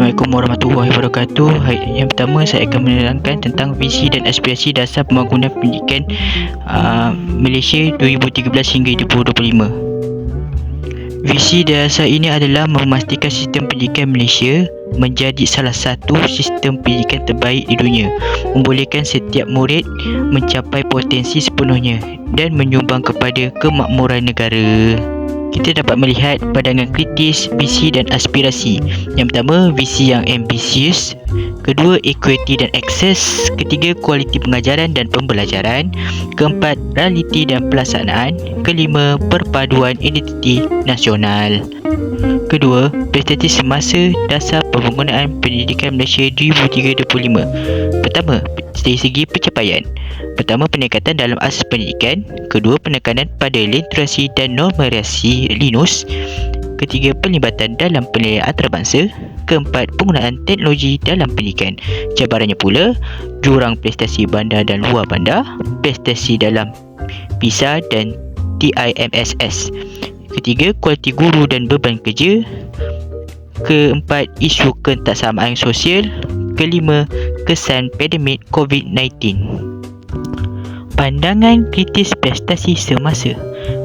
Assalamualaikum warahmatullahi wabarakatuh. Hai, yang pertama saya akan menerangkan tentang visi dan aspirasi dasar pembangunan pendidikan uh, Malaysia 2013 hingga 2025. Visi dasar ini adalah memastikan sistem pendidikan Malaysia menjadi salah satu sistem pendidikan terbaik di dunia, membolehkan setiap murid mencapai potensi sepenuhnya dan menyumbang kepada kemakmuran negara kita dapat melihat pandangan kritis, visi dan aspirasi. Yang pertama, visi yang ambisius. Kedua, equity dan akses. Ketiga, kualiti pengajaran dan pembelajaran. Keempat, realiti dan pelaksanaan. Kelima, perpaduan identiti nasional. Kedua, prestasi semasa dasar pembangunan pendidikan Malaysia 2003-2025. Pertama, dari segi pencapaian. Pertama, peningkatan dalam asas pendidikan. Kedua, penekanan pada literasi dan numerasi Linus. Ketiga, pelibatan dalam penilaian antarabangsa. Keempat, penggunaan teknologi dalam pendidikan. Cabarannya pula, jurang prestasi bandar dan luar bandar, prestasi dalam PISA dan TIMSS. Ketiga, kualiti guru dan beban kerja. Keempat, isu ketaksamaan sosial. Kelima, kesan pandemik COVID-19. Pandangan kritis prestasi semasa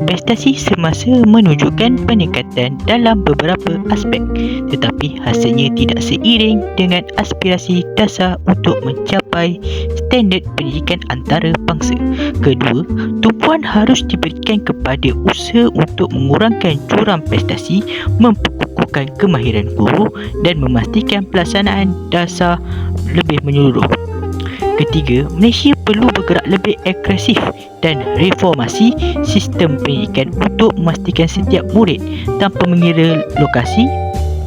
Prestasi semasa menunjukkan peningkatan dalam beberapa aspek tetapi hasilnya tidak seiring dengan aspirasi dasar untuk mencapai standard pendidikan antarabangsa. Kedua, tumpuan harus diberikan kepada usaha untuk mengurangkan jurang prestasi, memperkukuhkan kemahiran guru dan memastikan pelaksanaan dasar lebih menyeluruh. Ketiga, Malaysia perlu bergerak lebih agresif dan reformasi sistem pendidikan untuk memastikan setiap murid tanpa mengira lokasi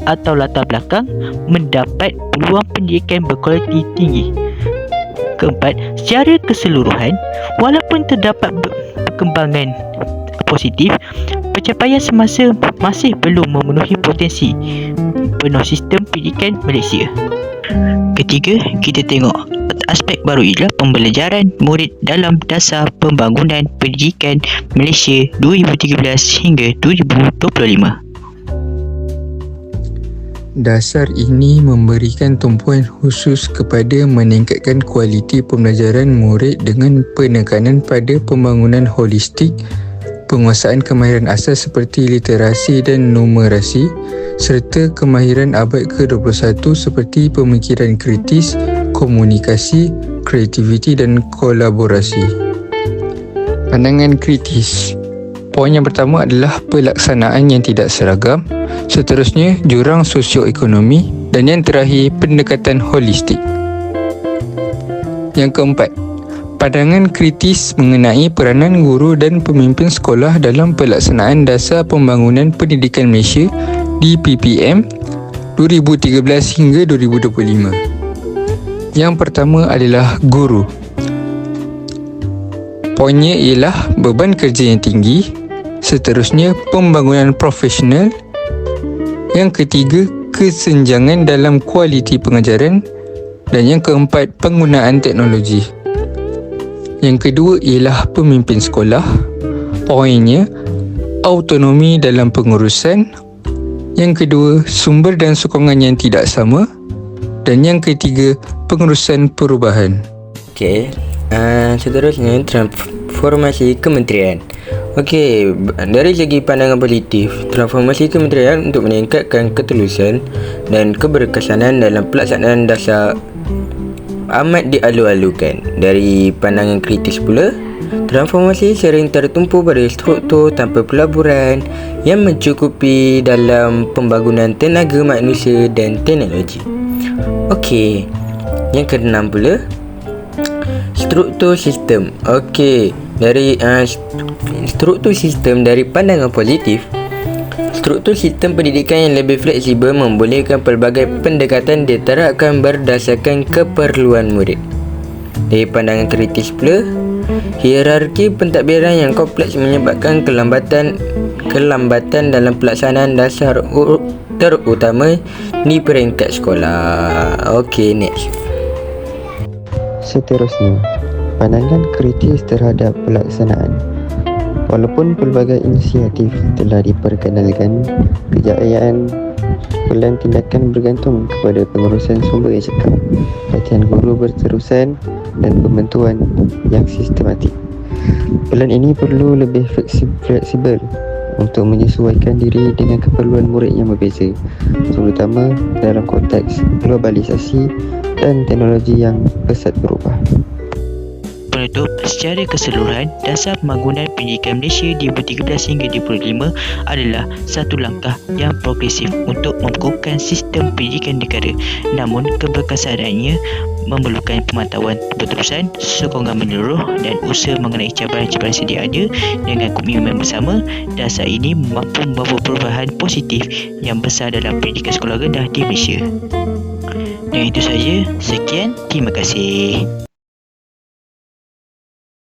atau latar belakang mendapat peluang pendidikan berkualiti tinggi. Keempat, secara keseluruhan, walaupun terdapat perkembangan positif, pencapaian semasa masih belum memenuhi potensi penuh sistem pendidikan Malaysia. Ketiga, kita tengok aspek baru ialah pembelajaran murid dalam dasar pembangunan pendidikan Malaysia 2013 hingga 2025. Dasar ini memberikan tumpuan khusus kepada meningkatkan kualiti pembelajaran murid dengan penekanan pada pembangunan holistik, penguasaan kemahiran asas seperti literasi dan numerasi, serta kemahiran abad ke-21 seperti pemikiran kritis, komunikasi, kreativiti dan kolaborasi. Pandangan kritis Poin yang pertama adalah pelaksanaan yang tidak seragam, seterusnya jurang sosioekonomi dan yang terakhir pendekatan holistik. Yang keempat, pandangan kritis mengenai peranan guru dan pemimpin sekolah dalam pelaksanaan dasar pembangunan pendidikan Malaysia PPM 2013 hingga 2025. Yang pertama adalah guru. Poinnya ialah beban kerja yang tinggi, seterusnya pembangunan profesional, yang ketiga kesenjangan dalam kualiti pengajaran dan yang keempat penggunaan teknologi. Yang kedua ialah pemimpin sekolah. Poinnya autonomi dalam pengurusan. Yang kedua sumber dan sokongan yang tidak sama dan yang ketiga pengurusan perubahan. Okey, uh, seterusnya transformasi kementerian. Okey, dari segi pandangan politik, transformasi kementerian untuk meningkatkan ketulusan dan keberkesanan dalam pelaksanaan dasar amat dialu-alukan. Dari pandangan kritis pula, transformasi sering tertumpu pada struktur tanpa pelaburan yang mencukupi dalam pembangunan tenaga manusia dan teknologi. Okey. Yang keenam pula struktur sistem. Okey, dari uh, struktur sistem dari pandangan positif Struktur sistem pendidikan yang lebih fleksibel membolehkan pelbagai pendekatan diterapkan berdasarkan keperluan murid. Dari pandangan kritis pula, hierarki pentadbiran yang kompleks menyebabkan kelambatan kelambatan dalam pelaksanaan dasar terutama di peringkat sekolah. Okey, next. Seterusnya, pandangan kritis terhadap pelaksanaan. Walaupun pelbagai inisiatif telah diperkenalkan, kejayaan Pelan tindakan bergantung kepada pengurusan sumber yang cekap, latihan guru berterusan dan pembentuan yang sistematik. Pelan ini perlu lebih fleksi- fleksibel untuk menyesuaikan diri dengan keperluan murid yang berbeza, terutama dalam konteks globalisasi dan teknologi yang pesat berubah. Penutup, secara keseluruhan, dasar pembangunan pendidikan Malaysia 2013 hingga 2025 adalah satu langkah yang progresif untuk mengukuhkan sistem pendidikan negara. Namun, keberkesanannya memerlukan pemantauan berterusan, sokongan menyeluruh dan usaha mengenai cabaran-cabaran sedia ada dengan komitmen bersama. Dasar ini mampu membawa perubahan positif yang besar dalam pendidikan sekolah rendah di Malaysia. Dan itu saja. Sekian. Terima kasih.